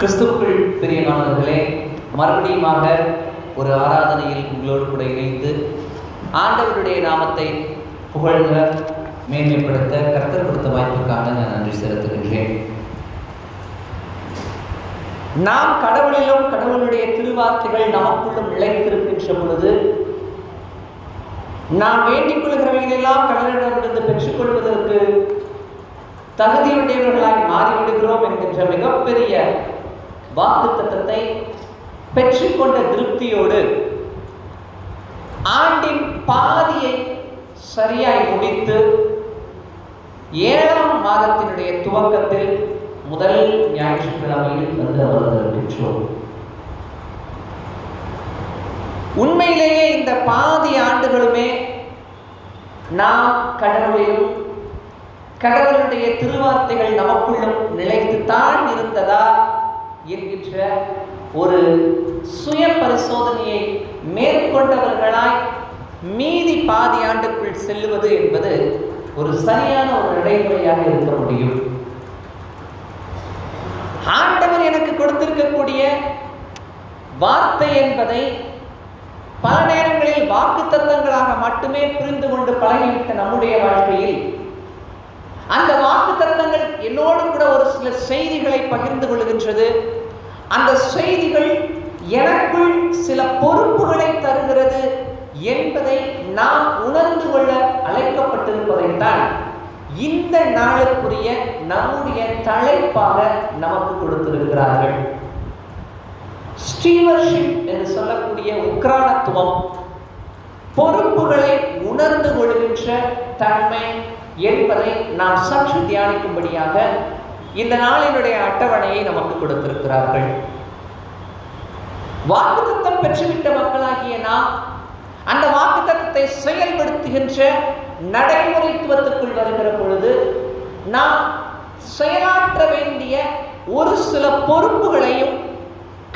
கிறிஸ்துவுக்குள் பிரியமானவர்களே மறுபடியுமாக ஒரு ஆராதனையில் உங்களோடு கூட இணைந்து ஆண்டவருடைய நாமத்தை புகழ்க மேன்மைப்படுத்த கர்த்தர் கொடுத்த வாய்ப்புக்காக நான் நன்றி செலுத்துகின்றேன். நாம் கடவுளிலும் கடவுளுடைய திருவார்த்தைகள் நமக்குள்ளும் நிலைத்திருக்கின்ற பொழுது நாம் வேண்டிக் கொள்கிறவைகளெல்லாம் கடவுளிடமிருந்து பெற்றுக்கொள்வதற்கு தகுதியுடையவர்களாய் மாறிவிடுகிறோம் என்கின்ற மிகப்பெரிய வாக்கு தத்தத்தை பெற்றுக்கொண்ட திருப்தியோடு ஆண்டின் பாதியை சரியாய் முடித்து ஏழாம் மாதத்தினுடைய துவக்கத்தில் முதல் ஞாயிற்றுக்கிழமையில் வந்து பெற்றோர். உண்மையிலேயே இந்த பாதி ஆண்டுகளுமே நாம் கடவுளிலும் கடவுளுடைய திருவார்த்தைகள் நமக்குள்ளும் நிலைத்துத்தான் இருந்ததா? என்கின்ற ஒரு சுய பரிசோதனையை மேற்கொண்டவர்களாய் மீதி பாதி ஆண்டுக்குள் செல்லுவது என்பது ஒரு சரியான ஒரு நடைமுறையாக இருக்க முடியும். ஆண்டவர் எனக்கு கொடுத்திருக்கக்கூடிய வார்த்தை என்பதை பல நேரங்களில் வாக்கு தத்தங்களாக மட்டுமே புரிந்து கொண்டு பழகிவிட்ட நம்முடைய வாழ்க்கையில் அந்த வாக்கு தத்தங்கள் என்னோடு கூட ஒரு சில செய்திகளை பகிர்ந்து கொள்கின்றது. அந்த செய்திகள் எனக்குள் சில பொறுப்புகளை தருகிறது என்பதை நாம் உணர்ந்து கொள்ள அழைக்கப்பட்டிருப்பதைத்தான் இந்த நாளுக்குரிய நம்முடைய தலைப்பாக நமக்கு கொடுத்திருக்கிறார்கள். ஸ்டீவர்ஷிப் என்று சொல்லக்கூடிய உக்ரானத்துவம் பொறுப்புகளை உணர்ந்து கொள்கின்ற தன்மை என்பதை நாம் சற்று தியானிக்கும்படியாக இந்த நாளினுடைய அட்டவணையை நமக்கு கொடுத்திருக்கிறார்கள். வாக்குத்தத்தம் பெற்றுவிட்ட மக்களாகிய நாம் அந்த வாக்குத்தத்தத்தை செயல்படுத்துகின்ற நடைமுறைத்துவத்துக்குள் வருகிற பொழுது நாம் செயலாற்ற வேண்டிய ஒரு சில பொறுப்புகளையும்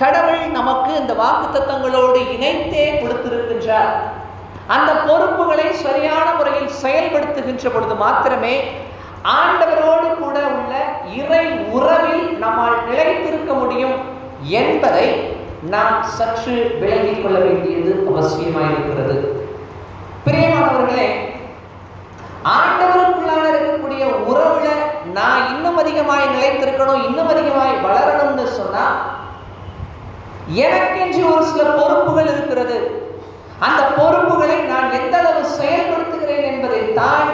கடவுள் நமக்கு இந்த வாக்குத்தத்தங்களோடு இணைத்தே கொடுத்திருக்கின்றார். அந்த பொறுப்புகளை சரியான முறையில் செயல்படுத்துகின்ற பொழுது மாத்திரமே ஆண்டவரோடு கூட உள்ள இறை உறவில் நம்மால் நிலைத்திருக்க முடியும் என்பதை நாம் சற்று விளங்கிக் கொள்ள வேண்டியது அவசியமாயிருக்கிறது. பிரியமானவர்களே ஆண்டவருக்குள்ளான இருக்கக்கூடிய உறவுல நான் இன்னும் அதிகமாய் நிலைத்திருக்கணும் இன்னும் அதிகமாய் வளரணும்னு சொன்னா எனக்கென்று ஒரு சில பொறுப்புகள் இருக்கிறது. அந்த பொறுப்புகளை நான் எந்த அளவு செயல்படுத்துகிறேன் என்பதை தான்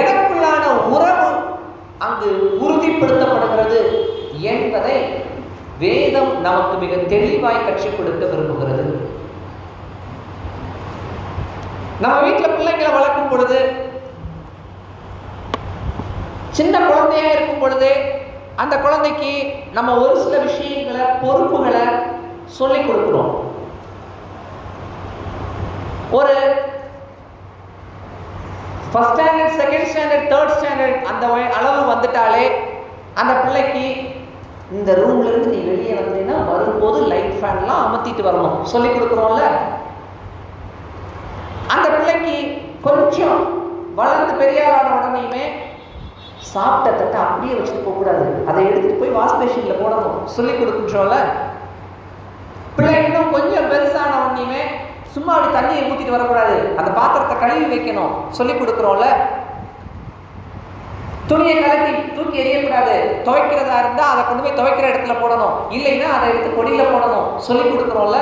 எனக்குள்ளான உறவு அங்கு உறுதிப்படுத்தப்படுகிறது என்பதை வேதம் நமக்கு மிக தெளிவாய் கற்றுக் கொடுக்க விரும்புகிறது. நம்ம வீட்டில் பிள்ளைங்களை வளர்க்கும் பொழுது சின்ன குழந்தையா இருக்கும் பொழுது அந்த குழந்தைக்கு நம்ம ஒரு சில விஷயங்களை பொறுப்புகளை சொல்லி கொடுக்குறோம். ஒரு first standard second standard third standard அந்த அளவு வந்துட்டாலே அந்த பிள்ளைக்கு இந்த ரூம்ல இருந்து நீ வெளியே வந்தீங்கன்னா வரும்போது லைட் ஃபேன்லாம் அமர்த்திட்டு வரணும். சொல்லி கொடுக்குறோம்ல? அந்த பிள்ளைக்கு கொஞ்சம் வளர்ந்து பெரியாளான உடனேயுமே சாப்பிட்ட தட்டை அப்படியே வச்சுட்டு போகக்கூடாது அதை எடுத்துட்டு போய் வாஷ் மிஷினில் போடணும். சொல்லி கொடுக்குறோம்ல பிள்ளை இன்னும் கொஞ்சம் பெருசான உடனேயுமே சும்மா அப்படி தண்ணியை ஊற்றிட்டு வரக்கூடாது. அந்த பாத்திரத்தை கழுவி வைக்கணும். சொல்லி கொடுக்குறோம்ல. துணியை கலட்டி தூக்கி எறியக்கூடாது. துவைக்கிறதா இருந்தால் அதை கொண்டு போய் துவைக்கிற இடத்துல போடணும். இல்லைன்னா அதை எடுத்து கொடியில் போடணும். சொல்லி கொடுக்குறோம்ல.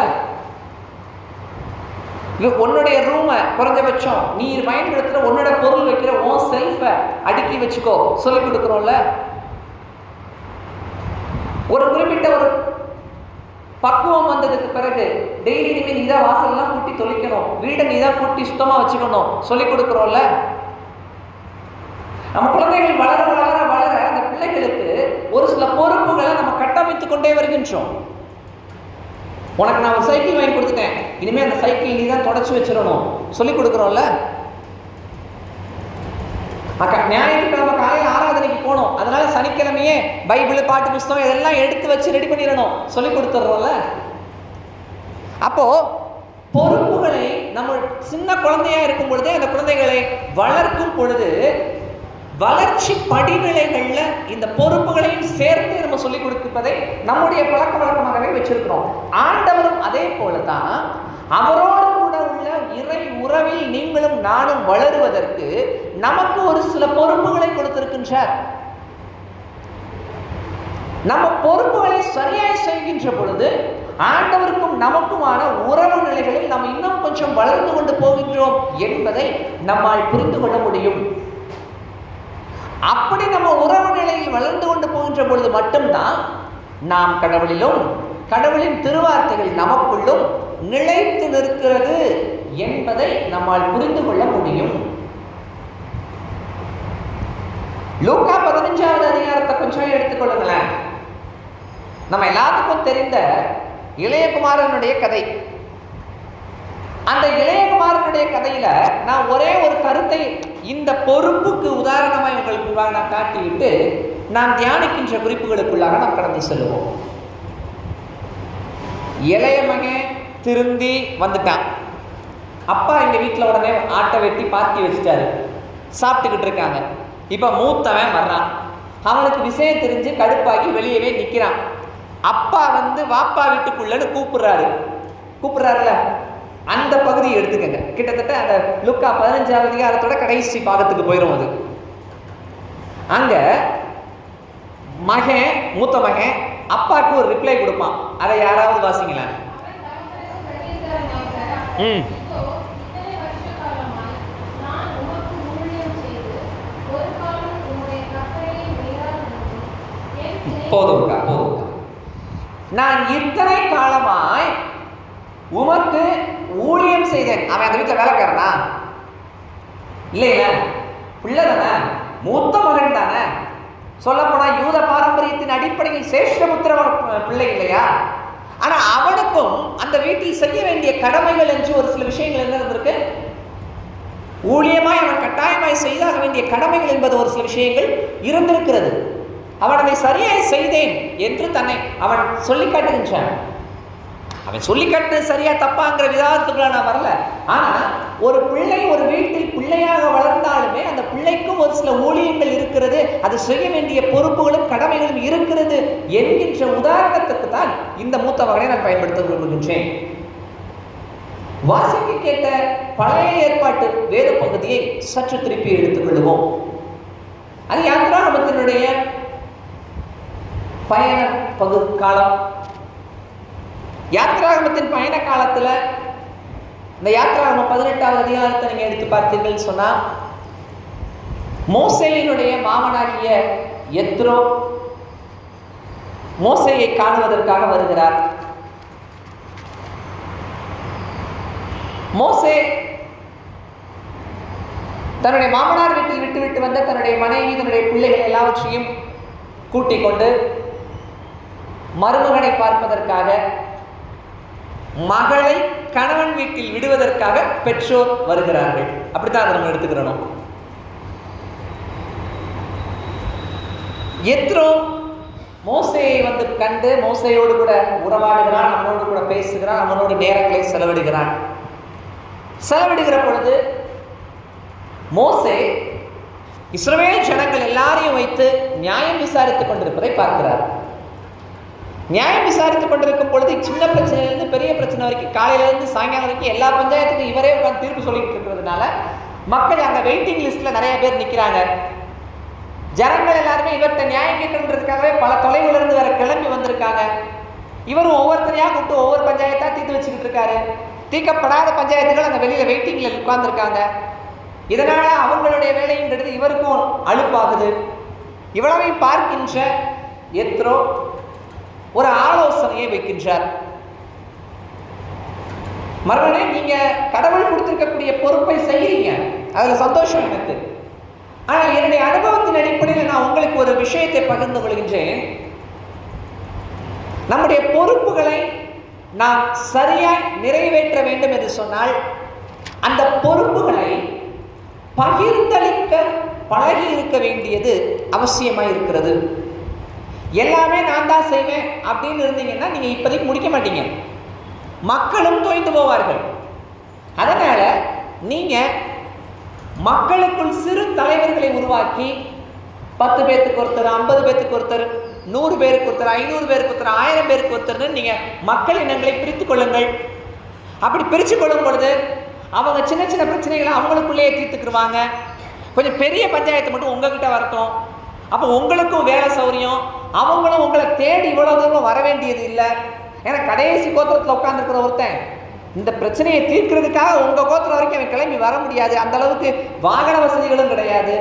இது உன்னுடைய ரூமை குறைஞ்சபட்சம் நீ பயன்படுத்துகிற உன்னோட பொருள் வைக்கிற உன் செல்ஃபை அடுக்கி வச்சுக்கோ. சொல்லி கொடுக்குறோம்ல. ஒரு குறிப்பிட்ட ஒரு பக்குவம் வந்ததுக்கு பிறகு டெய்லி இனிமேல் நீ தான் வாசல்லாம் கூட்டி தொலைக்கணும். வீடை நீ தான் கூட்டி சுத்தமாக வச்சுக்கணும். சொல்லி கொடுக்குறோம்ல? நம்ம குழந்தைகள் வளர வளர வளர அந்த பிள்ளைகளுக்கு ஒரு சில பொறுப்புகளை நம்ம கட்டமைத்துக் கொண்டே வருகின்றோம். உனக்கு நான் ஒரு சைக்கிள் வாங்கி கொடுத்துட்டேன். இனிமேல் அந்த சைக்கிள் நீ தான் தொடச்சி வச்சிடணும். சொல்லி கொடுக்குறோம்ல? அக்கா ஞாயிற்றுக்கிழமை காலையில் போகணும். அதனால சனிக்கிழமையே பைபிள் பாட்டு புஸ்தகம் இதெல்லாம் எடுத்து வச்சு ரெடி பண்ணிடணும். சொல்லி கொடுத்துட்றோம்ல? அப்போ பொறுப்புகளை நம்ம சின்ன குழந்தையா இருக்கும் பொழுதே அந்த குழந்தைகளை வளர்க்கும் பொழுது வளர்ச்சி படிநிலைகள்ல இந்த பொறுப்புகளையும் சேர்த்து நம்ம சொல்லிக் கொடுப்பதை நம்முடைய பழக்க வழக்கமாகவே வச்சிருக்கிறோம். ஆண்டவரும் அதே போலதான் அவரோடு கூட உள்ள இறை உறவில் நீங்களும் நானும் வளருவதற்கு நமக்கு ஒரு சில பொறுப்புகளை கொடுத்திருக்கின்றார். நம்ம பொறுப்புகளை சரியாய் செய்கின்ற பொழுது ஆண்டவருக்கும் நமக்குமான உறவு நிலைகளில் நம்ம இன்னும் கொஞ்சம் வளர்ந்து கொண்டு போகின்றோம் என்பதை நம்மால் புரிந்து கொள்ள முடியும். அப்படி நம்ம உறவு நிலையில் வளர்ந்து கொண்டு போகின்ற பொழுது மட்டும்தான் நாம் கடவுளிலும் கடவுளின் திருவார்த்தைகள் நமக்குள்ளும் நிலைத்து நிற்கிறது என்பதை நம்மால் புரிந்து கொள்ள முடியும். லூக்கா பதினஞ்சாவது அதிகாரத்தை கொஞ்சம் எடுத்துக்கொள்ளுங்களேன் நம்ம எல்லாத்துக்கும் தெரிந்த இளையகுமாரனுடைய கதை. அந்த இளையகுமாரனுடைய கதையில நான் ஒரே ஒரு கருத்தை இந்த பொறுப்புக்கு உதாரணமாக உங்களுக்கு நான் காட்டிவிட்டு நாம் தியானிக்கின்ற குறிப்புகளுக்குள்ளாக நாம் கடந்து செல்வோம் இளைய மகன் திருந்தி வந்துட்டான். அப்பா எங்க வீட்டில் உடனே ஆட்டை வெட்டி பார்த்தி வச்சுட்டாரு. சாப்பிட்டுக்கிட்டு இருக்காங்க. இப்போ மூத்தவன் வர்றான். அவனுக்கு விஷயம் தெரிஞ்சு கடுப்பாக்கி வெளியவே நிற்கிறான் அப்பா வந்து வாப்பா வீட்டுக்குள்ளன்னு கூப்பிடுறாரு. கூப்பிடுறாருல? அந்த பகுதியை எடுத்துக்கங்க. கிட்டத்தட்ட அந்த லுக்கா பதினஞ்சாவது அதிகாரத்தோட கடைசி பாகத்துக்கு போயிடும் அது. அங்க மகன் மூத்த மகன் அப்பாவுக்கு ஒரு ரிப்ளை கொடுப்பான். அதை யாராவது வாசிங்களேன் ம். போதும் நான் இத்தனை காலமாய் உமக்கு ஊழியம் செய்தேன். அவன் அந்த வீட்டில் வேலைக்காரனா? இல்லையா. பிள்ளை தானே. மூத்த மகன் தானே. சொல்லப்போனால் யூத பாரம்பரியத்தின் அடிப்படையில் சேஷ்டபுத்திர பிள்ளை இல்லையா? ஆனால் அவனுக்கும் அந்த வீட்டில் செய்ய வேண்டிய கடமைகள் என்று ஒரு சில விஷயங்கள் என்ன இருந்திருக்கு? ஊழியமாய் அவன் கட்டாயமாய் செய்தாக வேண்டிய கடமைகள் என்பது ஒரு சில விஷயங்கள் இருந்திருக்கிறது. அவன் அதை சரியாக செய்தேன் என்று தன்னை அவன் சொல்லி காட்டுகின்றான். அவன் சொல்லி காட்டுறது சரியா தப்பாங்கிற விவாதத்துக்குள்ள நான் வரல. ஆனால் ஒரு பிள்ளை ஒரு வீட்டில் பிள்ளையாக வளர்ந்தாலுமே அந்த பிள்ளைக்கும் ஒரு சில ஊழியங்கள் இருக்கிறது அது செய்ய வேண்டிய பொறுப்புகளும் கடமைகளும் இருக்கிறது என்கின்ற உதாரணத்துக்கு தான் இந்த மூத்த மகனை நான் பயன்படுத்த விரும்புகின்றேன். வாசிக்கு கேட்ட பழைய ஏற்பாட்டு வேத பகுதியை சற்று திருப்பி எடுத்துக்கொள்வோம் அது யாத்திராமத்தினுடைய பயண பகு காலம் யாத்திராகமத்தின் பயண காலத்தில் இந்த யாத்திராகமம் பதினெட்டாவது அதிகாரத்தை நீங்கள் எடுத்து பார்த்தீர்கள் சொன்னால் மோசையினுடைய மாமனாகிய எத்ரோ மோசையை காணுவதற்காக வருகிறார். மோசே தன்னுடைய மாமனார் வீட்டில் விட்டு விட்டு வந்த தன்னுடைய மனைவி தன்னுடைய பிள்ளைகள் எல்லாவற்றையும் கூட்டிக் கொண்டு மருமகனை பார்ப்பதற்காக மகளை கணவன் வீட்டில் விடுவதற்காக பெற்றோர் வருகிறார்கள். அப்படித்தான் அதை நம்ம எடுத்துக்கிறோம் எத்ரோ மோசையை வந்து கண்டு மோசையோடு கூட உறவாடுகிறான் அவனோடு கூட பேசுகிறான் அவனோடு நேரங்களை செலவிடுகிறான். செலவிடுகிற பொழுது மோசே இஸ்ரவேல் ஜனங்கள் எல்லாரையும் வைத்து நியாயம் விசாரித்துக் கொண்டிருப்பதை பார்க்கிறார். நியாயம் விசாரித்துக் கொண்டிருக்கும் பொழுது சின்ன பிரச்சனையிலேருந்து பெரிய பிரச்சனை வரைக்கும் காலையிலேருந்து சாயங்காலம் வரைக்கும் எல்லா பஞ்சாயத்துக்கும் இவரே உட்காந்து தீர்ப்பு சொல்லிட்டு இருக்கிறதுனால மக்கள் அங்கே வெயிட்டிங் லிஸ்ட்டில் நிறைய பேர் நிற்கிறாங்க ஜனங்கள் எல்லாருமே இவர்கிட்ட நியாயம் கேட்கணுன்றதுக்காகவே பல தொலைவுல இருந்து வேற கிளம்பி வந்திருக்காங்க. இவரும் ஒவ்வொருத்தரையாக கூப்பிட்டு ஒவ்வொரு பஞ்சாயத்தாக தீர்த்து வச்சுக்கிட்டு இருக்காரு. தீர்க்கப்படாத பஞ்சாயத்துகள் அங்கே வெளியில் வெயிட்டிங்கில் உட்கார்ந்துருக்காங்க. இதனால் அவங்களுடைய வேலைன்றது இவருக்கும் அழுப்பாகுது இவ்வளவையும் பார்க்கின்ற எத்ரோ ஒரு ஆலோசனையை வைக்கின்றார். மறுபடியே நீங்க கடவுள் கொடுத்திருக்கக்கூடிய பொறுப்பை செய்யறீங்க அதுல சந்தோஷம் எனக்கு. ஆனால் என்னுடைய அனுபவத்தின் அடிப்படையில் நான் உங்களுக்கு ஒரு விஷயத்தை பகிர்ந்து கொள்கின்றேன். நம்முடைய பொறுப்புகளை நாம் சரியாய் நிறைவேற்ற வேண்டும் என்று சொன்னால் அந்த பொறுப்புகளை பகிர்ந்தளிக்க பழகி இருக்க வேண்டியது அவசியமாக இருக்கிறது எல்லாமே நான் தான் செய்வேன் அப்படின்னு இருந்தீங்கன்னா நீங்கள் இப்போதைக்கு முடிக்க மாட்டீங்க. மக்களும் தோய்ந்து போவார்கள். அதனால் நீங்கள் மக்களுக்குள் சிறு தலைவர்களை உருவாக்கி பத்து பேர்த்துக்கு ஒருத்தர் ஐம்பது பேர்த்துக்கு ஒருத்தர் நூறு பேருக்கு ஒருத்தர் ஐநூறு பேருக்கு ஒருத்தர் ஆயிரம் பேருக்கு ஒருத்தர்னு நீங்கள் மக்கள் இனங்களை பிரித்து கொள்ளுங்கள். அப்படி பிரித்து கொள்ளும் பொழுது அவங்க சின்ன சின்ன பிரச்சனைகளை அவங்களுக்குள்ளேயே தீர்த்துக்கிடுவாங்க கொஞ்சம் பெரிய பஞ்சாயத்து மட்டும் உங்ககிட்ட வரட்டும். அப்போ உங்களுக்கும் வேலை சௌரியம். அவங்களும் உங்களை தேடி இவ்வளோ தூரம் வர வேண்டியது இல்லை. ஏன்னா கடைசி கோத்திரத்தில் உட்காந்துருக்கிற ஒருத்தன் இந்த பிரச்சனையை தீர்க்கிறதுக்காக உங்கள் கோத்திரம் வரைக்கும் அவன் கிளம்பி வர முடியாது. அந்த அளவுக்கு வாகன வசதிகளும் கிடையாது.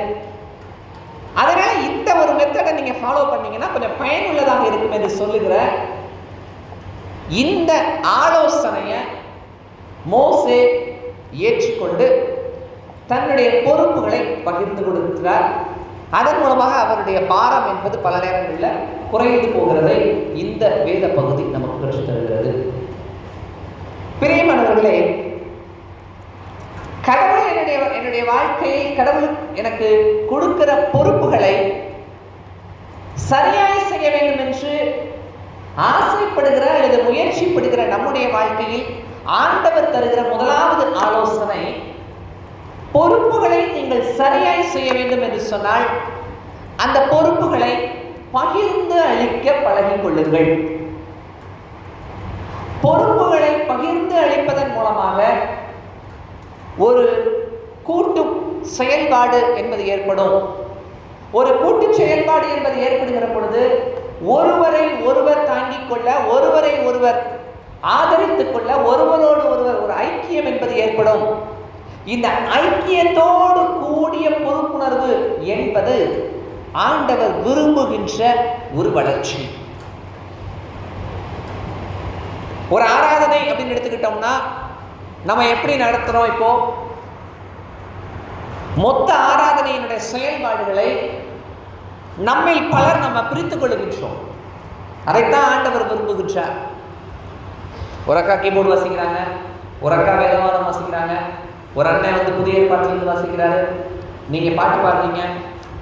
அதனால இந்த ஒரு மெத்தடை நீங்கள் ஃபாலோ பண்ணீங்கன்னா கொஞ்சம் பயனுள்ளதாக இருக்கும் என்று சொல்லுகிற இந்த ஆலோசனையை மோசே ஏற்றுக்கொண்டு தன்னுடைய பொறுப்புகளை பகிர்ந்து கொடுக்கிறார். அதன் மூலமாக அவருடைய பாரம் என்பது பல நேரங்களில் குறைந்து போகிறதை இந்த வேத பகுதி நமக்கு கற்றுத் தருகிறது. பிரியமானவர்களே கடவுள் என்னுடைய என்னுடைய வாழ்க்கையை கடவுள் எனக்கு கொடுக்கிற பொறுப்புகளை சரியாய் செய்ய வேண்டும் என்று ஆசைப்படுகிற அல்லது முயற்சிப்படுகிற நம்முடைய வாழ்க்கையில் ஆண்டவர் தருகிற முதலாவது ஆலோசனை பொறுப்புகளை நீங்கள் சரியாய் செய்ய வேண்டும் என்று சொன்னால் அந்த பொறுப்புகளை பகிர்ந்து அளிக்க பழகிக் கொள்ளுங்கள். பொறுப்புகளை பகிர்ந்து அளிப்பதன் மூலமாக ஒரு கூட்டு செயல்பாடு என்பது ஏற்படும். ஒரு கூட்டு செயல்பாடு என்பது ஏற்படுகிற பொழுது ஒருவரை ஒருவர் தாங்கிக் கொள்ள ஒருவரை ஒருவர் ஆதரித்துக் கொள்ள ஒருவரோடு ஒருவர் ஒரு ஐக்கியம் என்பது ஏற்படும். இந்த ஐக்கியத்தோடு கூடிய பொறுப்புணர்வு என்பது ஆண்டவர் விரும்புகின்ற ஒரு வளர்ச்சி. ஒரு ஆராதனை அப்படின்னு எடுத்துக்கிட்டோம்னா நம்ம எப்படி நடத்துகிறோம் இப்போ? மொத்த ஆராதனையினுடைய செயல்பாடுகளை நம்மில் பலர் நம்ம பிரித்துக் கொள்ளுகின்றோம் அதைத்தான் ஆண்டவர் விரும்புகின்றார். ஒரு அக்கா கீபோர்டு வாசிக்கிறாங்க ஒரு அக்கா வேதவாதம் வாசிக்கிறாங்க ஒரு அண்ணன் வந்து புதிய ஏற்பாட்டிலிருந்து வாசிக்கிறாரு. நீங்கள் பாட்டு பாடுறீங்க.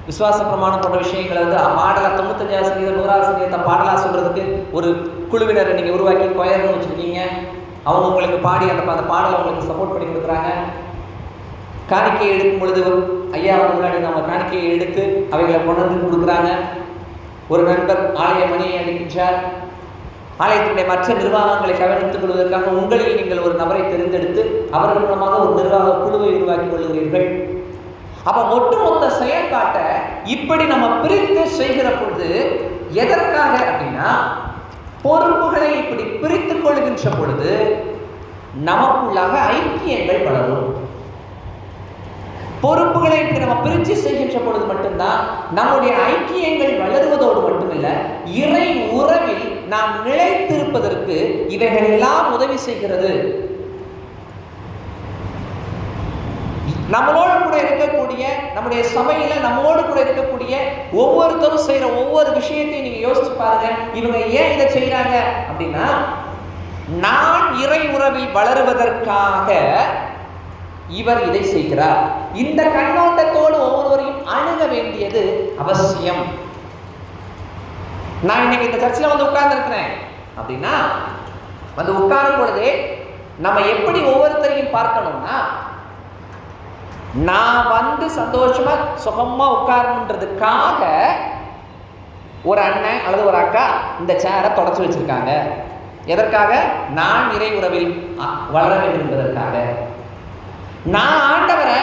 விசுவாச பிரமாணம் போன்ற விஷயங்களை வந்து பாடலா தொண்ணூத்தஞ்சு ஆசிரியர் நூறு பாடலாக சொல்கிறதுக்கு ஒரு குழுவினரை நீங்கள் உருவாக்கி கொயர்னு வச்சுருக்கீங்க. அவங்க உங்களுக்கு பாடி அந்த அந்த பாடலை உங்களுக்கு சப்போர்ட் பண்ணி கொடுக்குறாங்க. காணிக்கையை எடுக்கும் பொழுது ஐயா வந்து முன்னாடி நம்ம காணிக்கையை எடுத்து அவைகளை கொண்டு வந்து கொடுக்குறாங்க. ஒரு நண்பர் ஆலய மணியை அடிக்கின்றார் ஆலயத்தினுடைய மற்ற நிர்வாகங்களை கவனித்துக் கொள்வதற்காக உங்களில் நீங்கள் ஒரு நபரை தெரிந்தெடுத்து அவர்கள் மூலமாக ஒரு நிர்வாக குழுவை உருவாக்கி கொள்கிறீர்கள் அப்ப ஒட்டுமொத்த செயல்பாட்டை இப்படி நம்ம பிரித்து செய்கிற பொழுது எதற்காக அப்படின்னா பொறுப்புகளை இப்படி பிரித்துக் கொள்கின்ற பொழுது நமக்குள்ளாக ஐக்கியங்கள் வளரும். பொறுப்புகளை இப்படி நம்ம பிரித்து செய்கின்ற பொழுது மட்டும்தான் நம்முடைய ஐக்கியங்கள் வளருவதோடு மட்டுமில்லை இறை நாம் நிலைத்திருப்பதற்கு இவைகளெல்லாம் உதவி செய்கிறது. நம்மளோடு கூட இருக்கக்கூடிய நம்முடைய சபையில நம்மோடு கூட இருக்கக்கூடிய ஒவ்வொருத்தரும் செய்யற ஒவ்வொரு விஷயத்தையும் நீங்க யோசிச்சு பாருங்க. இவங்க ஏன் இதை செய்யறாங்க அப்படின்னா நான் இறை உறவில் வளருவதற்காக இவர் இதை செய்கிறார். இந்த கண்ணோட்டத்தோடு ஒவ்வொருவரையும் அணுக வேண்டியது அவசியம். நான் இன்னைக்கு இந்த சர்ச்சில் வந்து உட்கார்ந்துருக்கிறேன். அப்படின்னா வந்து உட்காரும் பொழுது நம்ம எப்படி ஒவ்வொருத்தரையும் பார்க்கணும்னா நான் வந்து சந்தோஷமா சுகமா உட்காரணுன்றதுக்காக ஒரு அண்ணன் அல்லது ஒரு அக்கா இந்த சேரை தொடச்சி வச்சிருக்காங்க. எதற்காக? நான் நிறை உறவில் வளர வேண்டும் என்பதற்காக நான் ஆண்டவரை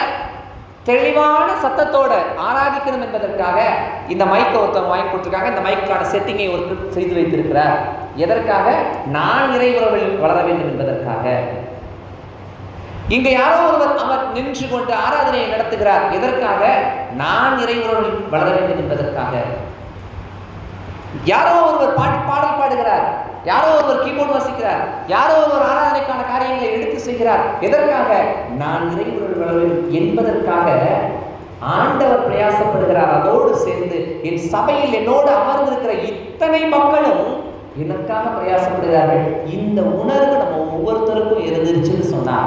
தெளிவான சத்தத்தோடு ஆராதிக்கணும் என்பதற்காக இந்த மைக்கை ஒருத்தவங்க வாங்கி கொடுத்துருக்காங்க. இந்த மைக்கான செட்டிங்கை ஒரு செய்து வைத்திருக்கிறார். எதற்காக? நான் இறை வளர வேண்டும் என்பதற்காக. இங்கே யாரோ ஒருவர் அவர் நின்று கொண்டு ஆராதனையை நடத்துகிறார். எதற்காக? நான் இறை வளர வேண்டும் என்பதற்காக. யாரோ ஒருவர் பாட்டு பாடல் பாடுகிறார். யாரோ ஒருவர் கீபோர்டு வாசிக்கிறார். யாரோ ஒருவர் ஆராதனைக்கான காரியங்களை எடுத்து செய்கிறார். எதற்காக? நான் இறைவர்கள் வளர என்பதற்காக ஆண்டவர் பிரயாசப்படுகிறார். அதோடு சேர்ந்து என் சபையில் என்னோடு அமர்ந்திருக்கிற இத்தனை மக்களும் எனக்காக பிரயாசப்படுகிறார்கள். இந்த உணர்வு நம்ம ஒவ்வொருத்தருக்கும் இருந்துருச்சுன்னு சொன்னா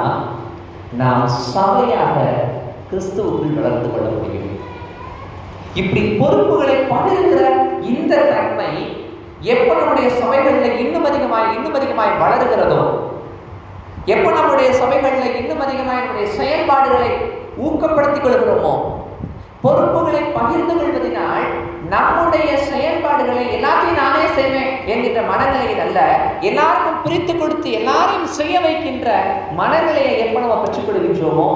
நாம் சபையாக கிறிஸ்துவுக்குள் வளர்ந்து கொள்ள முடியும். இப்படி பொறுப்புகளை பகிர்கிற இந்த தன்மை எப்போ நம்முடைய சபைகளில் இன்னும் அதிகமாய் இன்னும் அதிகமாய் வளருகிறதோ எப்போ நம்முடைய சபைகளில் இன்னும் அதிகமாய் நம்முடைய செயல்பாடுகளை ஊக்கப்படுத்திக் கொள்கிறோமோ பொறுப்புகளை பகிர்ந்து கொள்வதனால் நம்முடைய செயல்பாடுகளை எல்லாத்தையும் நானே செய்வேன் என்கின்ற மனநிலையில் அல்ல எல்லாருக்கும் பிரித்து கொடுத்து எல்லாரையும் செய்ய வைக்கின்ற மனநிலையை எப்போ நம்ம பெற்றுக் கொள்கின்றோமோ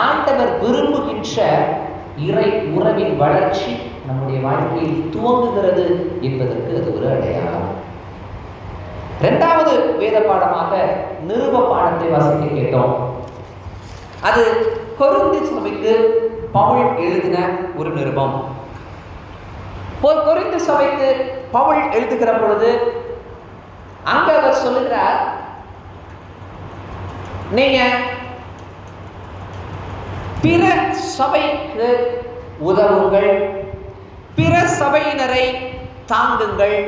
ஆண்டவர் விரும்புகின்ற இறை உறவின் வளர்ச்சி நம்முடைய வாழ்க்கையில் துவங்குகிறது என்பதற்கு அது ஒரு அடையாளம். இரண்டாவது வேத பாடமாக நிருப பாடத்தை வாசிக்க கேட்டோம். அது கொருந்தி சபைக்கு பவுல் எழுதின ஒரு நிருபம். ஒரு கொரிந்து சபைக்கு பவுல் எழுதுகிற பொழுது அங்க அவர் சொல்லுகிறார் நீங்க பிற சபைக்கு உதவுங்கள் பிற சபையினரை தாங்குங்கள்.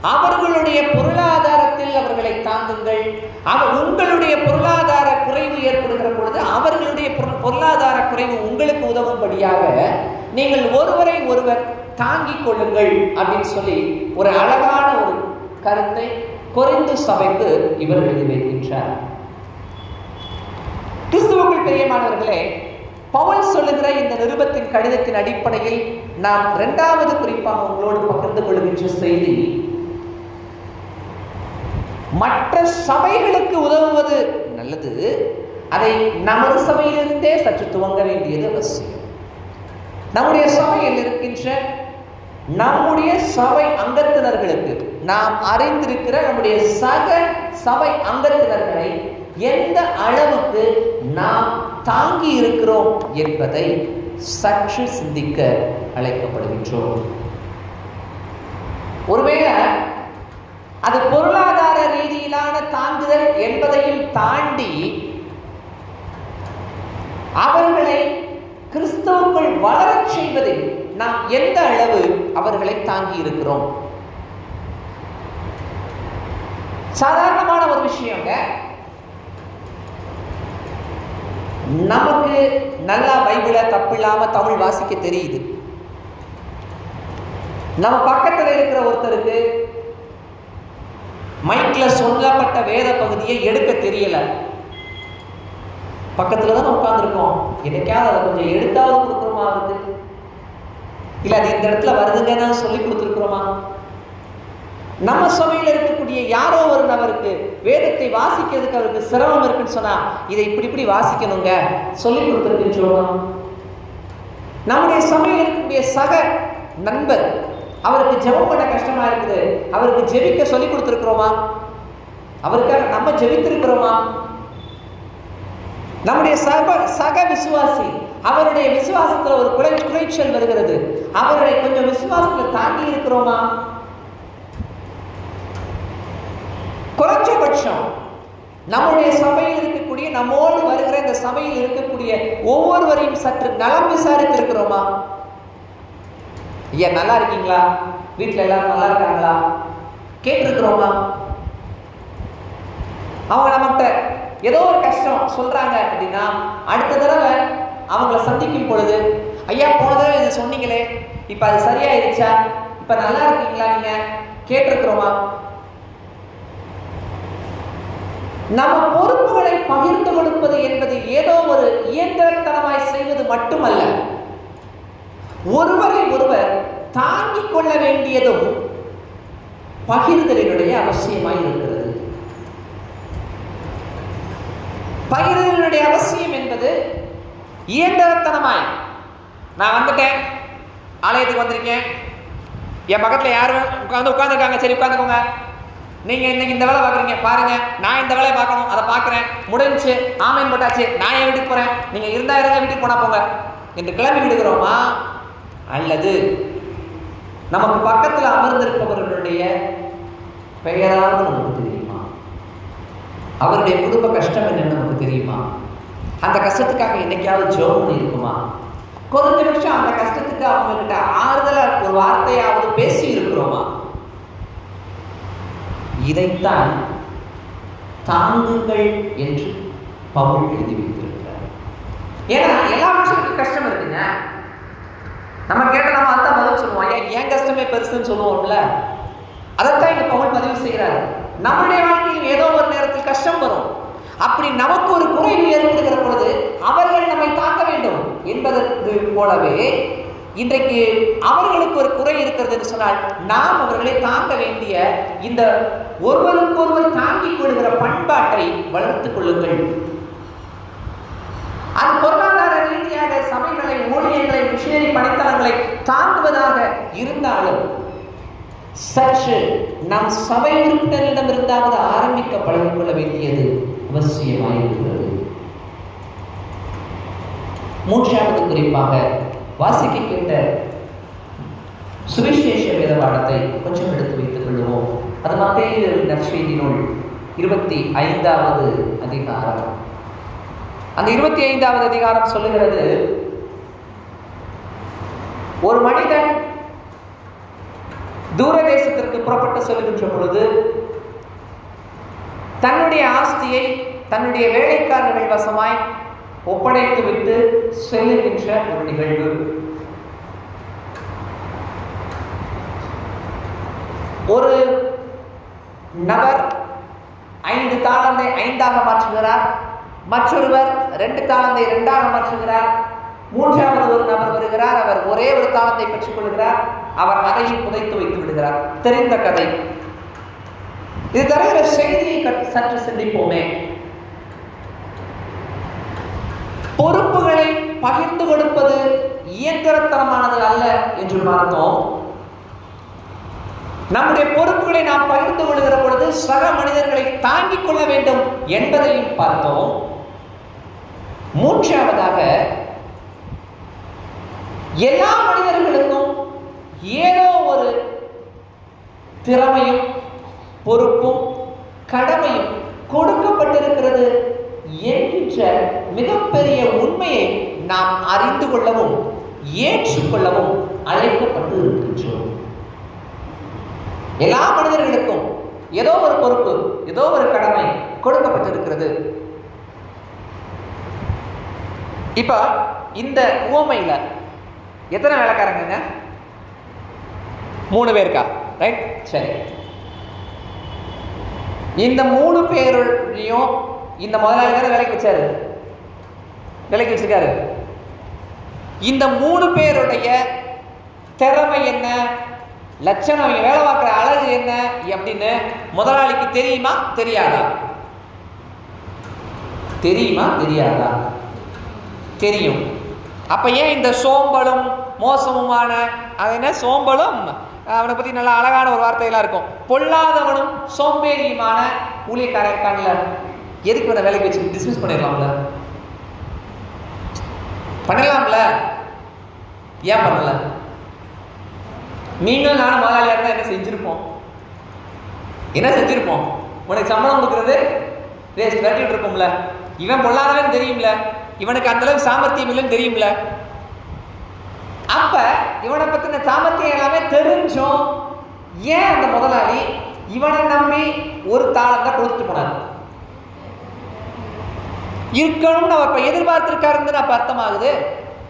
அவர்களுடைய பொருளாதாரத்தில் அவர்களை தாங்குங்கள். அவர் உங்களுடைய பொருளாதார குறைவு ஏற்படுகிற பொழுது அவர்களுடைய பொருளாதார குறைவு உங்களுக்கு உதவும்படியாக நீங்கள் ஒருவரை ஒருவர் தாங்கிக் கொள்ளுங்கள் அப்படின்னு சொல்லி ஒரு அழகான ஒரு கருத்தை குறைந்து சபைக்கு இவர் எழுதி வைக்கின்றார். கிறிஸ்துவுக்குள் பெரியமானவர்களே பவுல் சொல்லுகிற இந்த நிருபத்தின் கடிதத்தின் அடிப்படையில் நாம் இரண்டாவது குறிப்பாக உங்களோடு பகிர்ந்து கொள்கின்ற செய்தி மற்ற சபைகளுக்கு உதவுவது நல்லது அதை நமது சபையிலிருந்தே சற்று துவங்க வேண்டியது அவசியம். நம்முடைய சபையில் இருக்கின்ற நம்முடைய சபை அங்கத்தினர்களுக்கு நாம் அறிந்திருக்கிற நம்முடைய சக சபை அங்கத்தினர்களை எந்த அளவுக்கு நாம் தாங்கி இருக்கிறோம் என்பதை சற்று சிந்திக்க அழைக்கப்படுகின்றோம். ஒருவேளை அது பொருளாதார ரீதியிலான தாங்குதல் என்பதையும் தாண்டி அவர்களை கிறிஸ்தவங்கள் வளரச் செய்வதில் நாம் எந்த அளவு அவர்களை தாங்கி இருக்கிறோம் சாதாரணமான ஒரு விஷயங்க. நமக்கு நல்லா பைபிளை தப்பில்லாமல் தமிழ் வாசிக்க தெரியுது. நம்ம பக்கத்தில் இருக்கிற ஒருத்தருக்கு மைக்கில் சொல்லப்பட்ட வேத பகுதியை எடுக்க தெரியல. பக்கத்தில் தான் உட்காந்துருக்கோம் என்னைக்காவது அதை கொஞ்சம் எடுத்தாவது கொடுக்குறோமா அவருக்கு? இல்லை அது இந்த இடத்துல வருதுங்கன்னு சொல்லி கொடுத்துருக்குறோமா? நம்ம சபையில் இருக்கக்கூடிய யாரோ ஒரு நபருக்கு வேதத்தை வாசிக்கிறதுக்கு அவருக்கு சிரமம் இருக்குன்னு சொன்னா இதை இப்படி இப்படி வாசிக்கணுங்க. சொல்லி கொடுத்துருக்கின்றோமா நம்முடைய சபையில் இருக்கக்கூடிய சக நண்பர் அவருக்கு ஜெபம் பண்ண கஷ்டமா இருக்குது அவருக்கு ஜெபிக்க சொல்லி கொடுத்துருக்குறோமா? அவருக்காக நம்ம ஜெபித்திருக்கிறோமா? நம்முடைய சக சக விசுவாசி அவருடைய விசுவாசத்தில் ஒரு குறை குறைச்சல் வருகிறது. அவருடைய கொஞ்சம் விசுவாசத்தில் தாண்டி இருக்கிறோமா? பட்சம். நம்முடைய சபையில் இருக்கக்கூடிய நம்மோடு வருகிற இந்த சபையில் இருக்கக்கூடிய ஒவ்வொருவரையும் சற்று நலம் விசாரித்திருக்கிறோமா? ஐயா நல்லா இருக்கீங்களா? வீட்டில் எல்லாரும் நல்லா இருக்காங்களா? கேட்டிருக்கிறோமா? அவங்க நம்மகிட்ட ஏதோ ஒரு கஷ்டம் சொல்றாங்க அப்படின்னா அடுத்த தடவை அவங்கள சந்திக்கும் பொழுது ஐயா போன தடவை இதை சொன்னீங்களே இப்போ அது சரியாயிருச்சா? இப்போ நல்லா இருக்கீங்களா நீங்க? கேட்டிருக்கிறோமா? நம்ம பொறுப்புகளை பகிர்ந்து கொடுப்பது என்பது ஏதோ ஒரு இயந்திரத்தனமாய் செய்வது மட்டுமல்ல. ஒருவரை ஒருவர் தாங்கிக் கொள்ள வேண்டியதும் பகிர்தலினுடைய அவசியமாய் இருக்கிறது. பகிர்தலினுடைய அவசியம் என்பது இயந்திரத்தனமாய். நான் வந்துட்டேன். ஆலயத்துக்கு வந்திருக்கேன். என் பக்கத்தில் யார் உட்காந்து உட்காந்துருக்காங்க சரி உட்காந்துக்கோங்க நீங்க இன்னைக்கு இந்த வேலை பார்க்குறீங்க பாருங்க நான் இந்த வேலையை பார்க்கணும் அதை பார்க்குறேன். முடிஞ்சுச்சு ஆமைன் போட்டாச்சு நான் என் வீட்டுக்கு போறேன். நீங்க இருந்தா இருங்க வீட்டுக்கு போனா போங்க. என்று கிளம்பி விடுகிறோமா? அல்லது நமக்கு பக்கத்தில் அமர்ந்திருப்பவர்களுடைய பெயராவது நமக்கு தெரியுமா? அவருடைய குடும்ப கஷ்டம் என்னன்னு நமக்கு தெரியுமா? அந்த கஷ்டத்துக்காக என்னைக்காவது ஜோம் இருக்குமா? கொஞ்ச நிமிஷம் அந்த கஷ்டத்துக்கு அவங்க கிட்ட ஆறுதலாக ஒரு வார்த்தையாவது பேசி இருக்கிறோமா இதைத்தான் தாங்குங்கள் என்று பவுல் எழுதி வைத்திருக்கிறார். ஏன்னா எல்லா மனுஷனுக்கும் கஷ்டம் இருக்குங்க. நம்ம கேட்ட நம்ம அதான் பதில் சொல்லுவோம். ஏன் ஏன் கஷ்டமே பெருசுன்னு சொல்லுவோம்ல? அதைத்தான் இங்க பவுல் பதிவு செய்கிறார் நம்முடைய வாழ்க்கையில் ஏதோ ஒரு நேரத்தில் கஷ்டம் வரும். அப்படி நமக்கு ஒரு குறைவு ஏற்படுகிற பொழுது அவர்கள் நம்மை தாக்க வேண்டும் என்பதற்கு போலவே இன்றைக்கு அவர்களுக்கு ஒரு குறை இருக்கிறது என்று சொன்னால் நாம் அவர்களை தாங்க வேண்டிய இந்த ஒருவருக்கொருவர் தாங்கிக் கொள்கிற பண்பாட்டை வளர்த்துக் கொள்ளுங்கள். அது பொருளாதார ரீதியாக சபைகளை ஊழியர்களை மிஷினரி பணித்தளங்களை தாங்குவதாக இருந்தாலும் சற்று நம் சபை உறுப்பினரிடம் இருந்தாவது ஆரம்பிக்க பழகிக் கொள்ள வேண்டியது அவசியமாயிருக்கிறது. மூன்றாவது குறிப்பாக வாசிக்க கேட்ட சுவிசேஷ வேதபாடத்தை கொஞ்சம் எடுத்து வைத்துக் கொள்வோம் அது மத்திய நற்செய்தி நூல் இருபத்தி ஐந்தாவது அதிகாரம். அந்த இருபத்தி ஐந்தாவது அதிகாரம் சொல்லுகிறது ஒரு மனிதன் தூர தேசத்திற்கு புறப்பட்டு செல்கின்ற பொழுது தன்னுடைய ஆஸ்தியை தன்னுடைய வேலைக்காரர்கள் வசமாய் ஒப்படைத்துவிட்டு செல்லுகின்ற ஒரு நிகழ்வு. ஒரு நபர் ஐந்து தாளந்தை ஐந்தாக மாற்றுகிறார் மற்றொருவர் ரெண்டு தாளந்தை இரண்டாக மாற்றுகிறார் மூன்றாவது ஒரு நபர் வருகிறார் அவர் ஒரே ஒரு தாளத்தை பெற்றுக் கொள்கிறார் அவர் அதையும் புதைத்து வைத்து விடுகிறார். தெரிந்த கதை. இது தருகிற செய்தியை கற்று சற்று சிந்திப்போமே. பொறுப்புகளை பகிர்ந்து கொடுப்பது இயந்திரத்தனமானது அல்ல என்று பார்த்தோம். நம்முடைய பொறுப்புகளை நாம் பகிர்ந்து கொள்கிற பொழுது சக மனிதர்களை தாங்கிக் கொள்ள வேண்டும் என்பதையும் பார்த்தோம். மூன்றாவதாக எல்லா மனிதர்களுக்கும் ஏதோ ஒரு திறமையும் பொறுப்பும் கடமையும் கொடுக்கப்பட்டிருக்கிறது என்கின்ற மிகப்பெரிய உண்மையை நாம் அறிந்து கொள்ளவும் ஏற்றுக்கொள்ளவும் அழைக்கப்பட்டு இருக்கின்றோம் எல்லா மனிதர்களுக்கும் ஏதோ ஒரு பொறுப்பு ஏதோ ஒரு கடமை கொடுக்கப்பட்டிருக்கிறது. இப்ப இந்த உவமையில எத்தனை வேலைக்காரங்க மூணு பேருக்கா? ரைட்? சரி. இந்த மூணு பேரையும் இந்த முதலாளி தானே வேலைக்கு வச்சாரு. விலைக்கு வச்சிருக்காரு. இந்த மூணு பேருடைய திறமை என்ன? லட்சணம் வேலை பார்க்குற அழகு என்ன? அப்படின்னு முதலாளிக்கு தெரியுமா? தெரியாதா? தெரியுமா? தெரியாதா? தெரியும். அப்ப ஏன் இந்த சோம்பலும் மோசமுமான அது என்ன? சோம்பலும் அவனை பத்தி நல்ல அழகான ஒரு வார்த்தையெல்லாம் இருக்கும். பொல்லாதவனும் சோம்பேறியுமான ஊழியக்காரன் இருக்கான்ல எதுக்கு வேணால் வேலைக்கு வச்சு டிஸ்மிஸ் பண்ணிடலாம்ல? பண்ணலாம்ல. ஏன் பண்ணலை? நீங்களும் நானும் முதலாளியாக இருந்தால் என்ன செஞ்சுருப்போம்? என்ன செஞ்சுருப்போம்? உனக்கு சம்பளம் கொடுக்குறது வேஸ்ட் விரட்டிட்டு இருப்போம்ல. இவன் பொல்லாதவன் தெரியும்ல. இவனுக்கு அந்தளவுக்கு சாமர்த்தியம் இல்லைன்னு தெரியும்ல. அப்போ இவனை பற்றின சாமர்த்தியம் எல்லாமே தெரிஞ்சும் ஏன் அந்த முதலாளி இவனை நம்பி ஒரு தாளம் தான் கொடுத்துட்டு போனார்? இருக்கணும்னு அவர் இப்போ எதிர்பார்த்துருக்காருன்னு அப்போ அர்த்தமாகுது.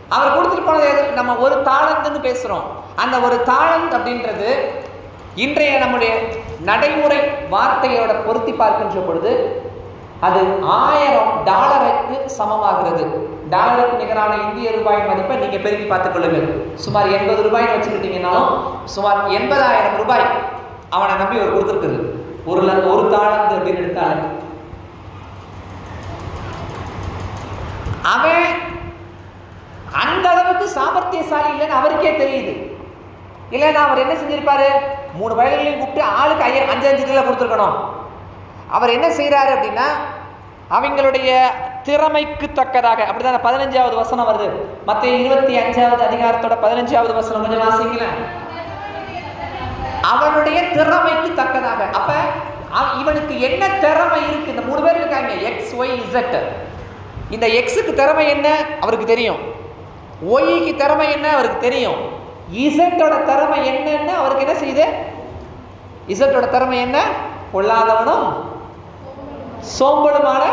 அவர் கொடுத்துட்டு போனது எது? நம்ம ஒரு தாளந்துன்னு பேசுகிறோம் அந்த ஒரு தாளந்த் அப்படின்றது இன்றைய நம்முடைய நடைமுறை வார்த்தையோட பொருத்தி பார்க்கின்ற பொழுது அது ஆயிரம் டாலருக்கு சமமாகிறது. டாலருக்கு நிகரான இந்திய ரூபாய் மதிப்பை நீங்கள் பெருக்கி பார்த்துக்கொள்ளுங்கள் சுமார் எண்பது ரூபாய்னு வச்சுக்கிட்டீங்கன்னாலும் சுமார் எண்பதாயிரம் ரூபாய் அவனை நம்பி ஒரு கொடுத்துருக்குது ஒரு ஒரு தாளந்து அப்படின்னு எடுத்தாலும் அவன் அந்த அளவுக்கு சாமர்த்தியசாலி இல்லைன்னு அவருக்கே தெரியுது. இல்லைன்னா அவர் என்ன செஞ்சிருப்பாரு? மூணு வயல்களையும் கூப்பிட்டு ஆளுக்கு ஐய அஞ்சு அஞ்சு கிலோ கொடுத்துருக்கணும். அவர் என்ன செய்கிறாரு அப்படின்னா அவங்களுடைய திறமைக்கு தக்கதாக அப்படிதான் பதினஞ்சாவது வசனம் வருது. மற்ற இருபத்தி அஞ்சாவது அதிகாரத்தோட பதினஞ்சாவது வசனம் கொஞ்சம் வாசிங்களேன் அவனுடைய திறமைக்கு தக்கதாக. அப்ப அவ- இவனுக்கு என்ன திறமை இருக்கு? இந்த மூணு பேர் இருக்காங்க. எக்ஸ் ஒய் இசட் இந்த எக்ஸுக்கு திறமை என்ன? அவருக்கு தெரியும். ஒய்க்கு திறமை என்ன? அவருக்கு தெரியும். இசட்டோட திறமை என்னன்னு அவருக்கு என்ன செய்யுது? இசட்டோட திறமை என்ன? பொல்லாதவனும் சோம்பலுமான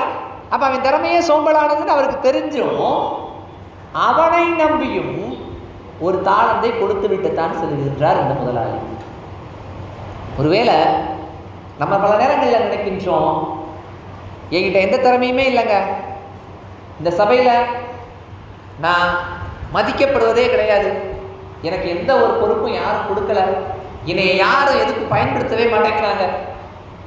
அப்ப அவன் திறமையே சோம்பலானதுன்னு அவருக்கு தெரிஞ்சும் அவனை நம்பியும் ஒரு தாளந்தை கொடுத்து விட்டுத்தான் செல்கின்றார் இந்த முதலாளி. ஒருவேளை நம்ம பல நேரங்களில் நினைக்கின்றோம் என்கிட்ட எந்த திறமையுமே இல்லைங்க. இந்த சபையில் நான் மதிக்கப்படுவதே கிடையாது. எனக்கு எந்த ஒரு பொறுப்பும் யாரும் கொடுக்கல. என்னை யாரும் எதுக்கு பயன்படுத்தவே மாட்டேங்கிறாங்க.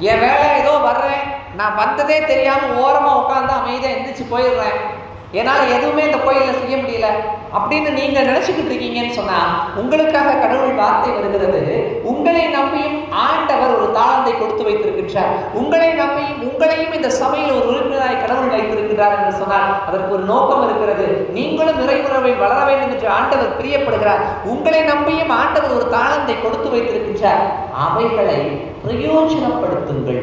என் வேலை ஏதோ வர்றேன். நான் வந்ததே தெரியாமல் ஓரமாக உட்காந்து அமைதியாக எந்திரிச்சு போயிடுறேன். என்னால் எதுவுமே இந்த கோயிலில் செய்ய முடியல. அப்படின்னு நீங்கள் நினச்சிக்கிட்டு இருக்கீங்கன்னு சொன்னால் உங்களுக்காக கடவுள் வார்த்தை வருகிறது. உங்களை நம்பியும் ஆண்டவர் ஒரு தாளந்தை கொடுத்து வைத்திருக்கின்றார். உங்களை நம்பியும் உங்களையும் இந்த சபையில் ஒரு உறுப்பினராய் கடவுள் வைத்திருக்கிறார் என்று சொன்னால் அதற்கு ஒரு நோக்கம் இருக்கிறது. நீங்களும் நிறைவுறவை வளர வேண்டும் என்று ஆண்டவர் பிரியப்படுகிறார். உங்களை நம்பியும் ஆண்டவர் ஒரு தாளந்தை கொடுத்து வைத்திருக்கின்றார். அவைகளை பிரயோஜனப்படுத்துங்கள்.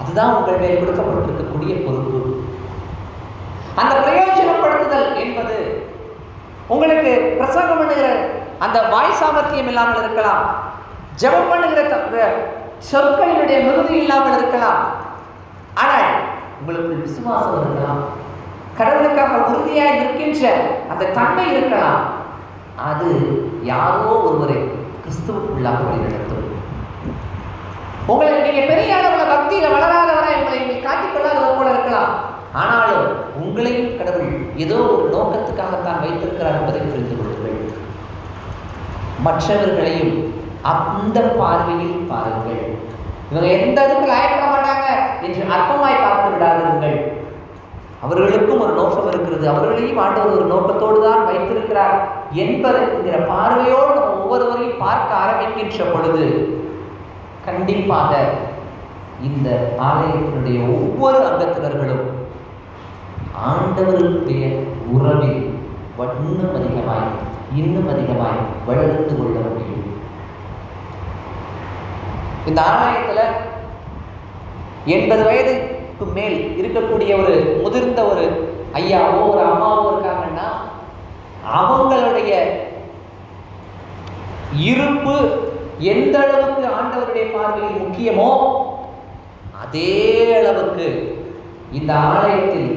அதுதான் உங்கள் மேல் கொடுக்கப்பட்டிருக்கக்கூடிய பொறுப்பு. அந்த பிரயோஜனப்படுத்துதல் என்பது உங்களுக்கு பிரசங்கம் பண்ணுகிற அந்த வாய் சாமர்த்தியம் இல்லாமல் இருக்கலாம். ஜபம் பண்ணுகிற சொற்களினுடைய மிகுதி இல்லாமல் இருக்கலாம். ஆனால் உங்களுக்கு விசுவாசம் இருக்கலாம். கடவுளுக்காக உறுதியாக இருக்கின்ற அந்த தன்மை இருக்கலாம். அது யாரோ ஒருவரை கிறிஸ்துவுக்குள்ளாக வழிநடத்தும். உங்களை நீங்க பெரிய அளவில் பக்தியில வளராதவரை உங்களை நீங்கள் காட்டிக்கொள்ளாதவர் போல இருக்கலாம். ஆனாலும் உங்களையும் கடவுள் ஏதோ ஒரு நோக்கத்துக்காகத்தான் வைத்திருக்கிறார் என்பதை புரிந்து கொள்ளுங்கள். மற்றவர்களையும் அந்த பார்வையில் பாருங்கள். இவங்க எந்த இதுக்கு லாயப்பட மாட்டாங்க என்று அற்பமாய் பார்த்து விடாதிருங்கள். அவர்களுக்கும் ஒரு நோக்கம் இருக்கிறது. அவர்களையும் ஆண்டவர் ஒரு நோக்கத்தோடு தான் வைத்திருக்கிறார் என்பதற்கிற பார்வையோடு நம்ம ஒவ்வொருவரையும் பார்க்க ஆரம்பிக்கின்ற பொழுது கண்டிப்பாக இந்த ஆலயத்தினுடைய ஒவ்வொரு அங்கத்தினர்களும் ஆண்டவருடைய உறவில் இன்னும் அதிகமாய் இன்னும் அதிகமாய் வளர்ந்து கொள்ள முடியும். இந்த ஆலயத்தில் எண்பது வயதுக்கு மேல் இருக்கக்கூடிய ஒரு முதிர்ந்த ஒரு ஐயாவோ ஒரு அம்மாவோ இருக்காங்கன்னா அவங்களுடைய இருப்பு எந்த அளவுக்கு ஆண்டவருடைய பார்வையில் முக்கியமோ அதே அளவுக்கு இந்த ஆலயத்தில்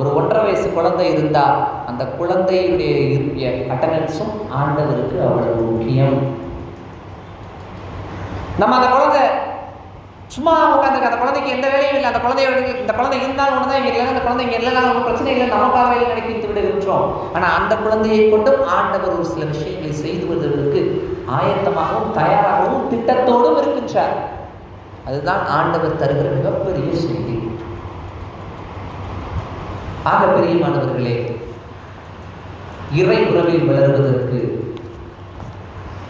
ஒரு ஒன்றரை வயசு குழந்தை இருந்தால் அந்த குழந்தையுடைய அட்டண்டன்ஸும் ஆண்டவருக்கு அவ்வளவு முக்கியம். நம்ம அந்த குழந்தை சும்மா உட்காந்துருக்கு அந்த குழந்தைக்கு எந்த வேலையும் இல்லை. அந்த குழந்தையோட இந்த குழந்தை இருந்தாலும் ஒன்று தான் இங்கே இல்லைன்னா அந்த குழந்தை இங்கே இல்லைனா ஒன்றும் பிரச்சனை இல்லை. நம்ம பார்வையில் நினைக்கிட்டு விடுகின்றோம் ஆனால் அந்த குழந்தையை கொண்டும் ஆண்டவர் ஒரு சில விஷயங்களை செய்து வருவதற்கு ஆயத்தமாகவும் தயாராகவும் திட்டத்தோடும் இருக்கின்றார். அதுதான் ஆண்டவர் தருகிற மிகப்பெரிய செய்தி. ஆக பெரியமானவர்களே இறை உறவில் வளருவதற்கு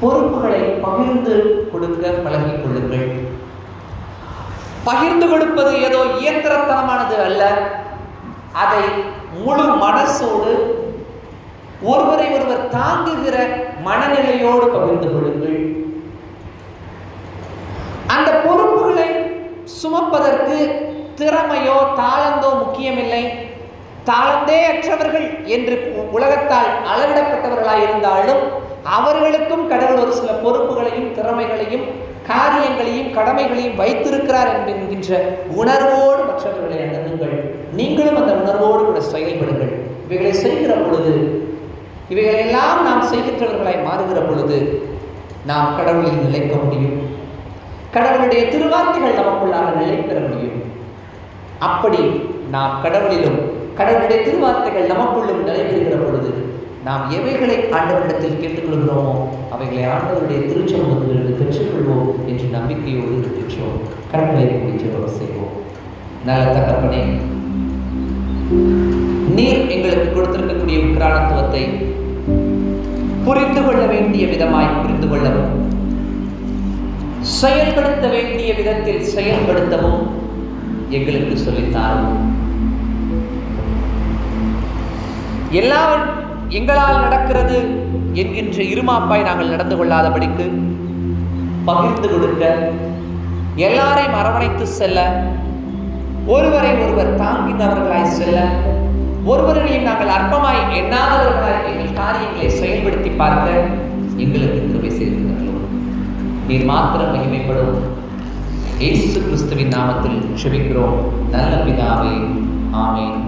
பொறுப்புகளை பகிர்ந்து கொடுக்க பழகிக் கொள்ளுங்கள். பகிர்ந்து கொடுப்பது ஏதோ இயந்திரத்தனமானது அல்ல. அதை முழு மனசோடு ஒருவரை ஒருவர் தாங்குகிற மனநிலையோடு பகிர்ந்து கொள்ளுங்கள். அந்த பொறுப்புகளை சுமப்பதற்கு திறமையோ தாளந்தோ முக்கியமில்லை. தாளந்தே அற்றவர்கள் என்று உலகத்தால் அளவிடப்பட்டவர்களாக இருந்தாலும் அவர்களுக்கும் கடவுள் ஒரு சில பொறுப்புகளையும் திறமைகளையும் காரியங்களையும் கடமைகளையும் வைத்திருக்கிறார் என்கின்ற உணர்வோடு மற்றவர்களை அணுகுங்கள். நீங்களும் அந்த உணர்வோடு கூட செயல்படுங்கள். இவைகளை செய்கிற பொழுது இவைகளெல்லாம் நாம் செய்கின்றவர்களாய் மாறுகிற பொழுது நாம் கடவுளில் நிலைக்க முடியும். கடவுளுடைய திருவார்த்தைகள் நமக்குள்ளாக நிலை பெற முடியும். அப்படி நாம் கடவுளிலும் கடவுளுடைய திருவார்த்தைகள் நமக்குள்ளும் நிலைபெறுகிற பொழுது நாம் எவைகளை ஆண்டவரிடத்தில் கேட்டுக்கொள்கிறோமோ அவைகளை ஆண்டவருடைய திருச்சமூகத்திலிருந்து பெற்றுக்கொள்வோம் என்று நம்பிக்கையோடு இருக்கின்றோம். கடவுளை முடிச்சவர் செய்வோம். நல்ல தகப்பனே நீர் எங்களுக்கு கொடுத்திருக்கக்கூடிய உக்ரானத்துவத்தை புரிந்து கொள்ள வேண்டிய விதமாய் புரிந்து கொள்ளவும் செயல்படுத்த வேண்டிய விதத்தில் செயல்படுத்தவும் எங்களுக்கு சொல்லித்தாரும். எல்லாம் எங்களால் நடக்கிறது என்கின்ற இருமாப்பாய் நாங்கள் நடந்து கொள்ளாதபடிக்கு பகிர்ந்து கொடுக்க எல்லாரையும் அரவணைத்து செல்ல ஒருவரை ஒருவர் தாங்கினவர்களாய் செல்ல ஒருவரையும் நாங்கள் அற்பமாய் எண்ணாதவர்களாய் எங்கள் காரியங்களை செயல்படுத்தி பார்க்க எங்களுக்கு கிருபை செய்திருக்கிறோம் நீர் மாத்திரம் மகிமைப்படும். இயேசு கிறிஸ்துவின் நாமத்தில் க்ஷமிக்கிறோம் நல்ல பிதாவே ஆமேன்.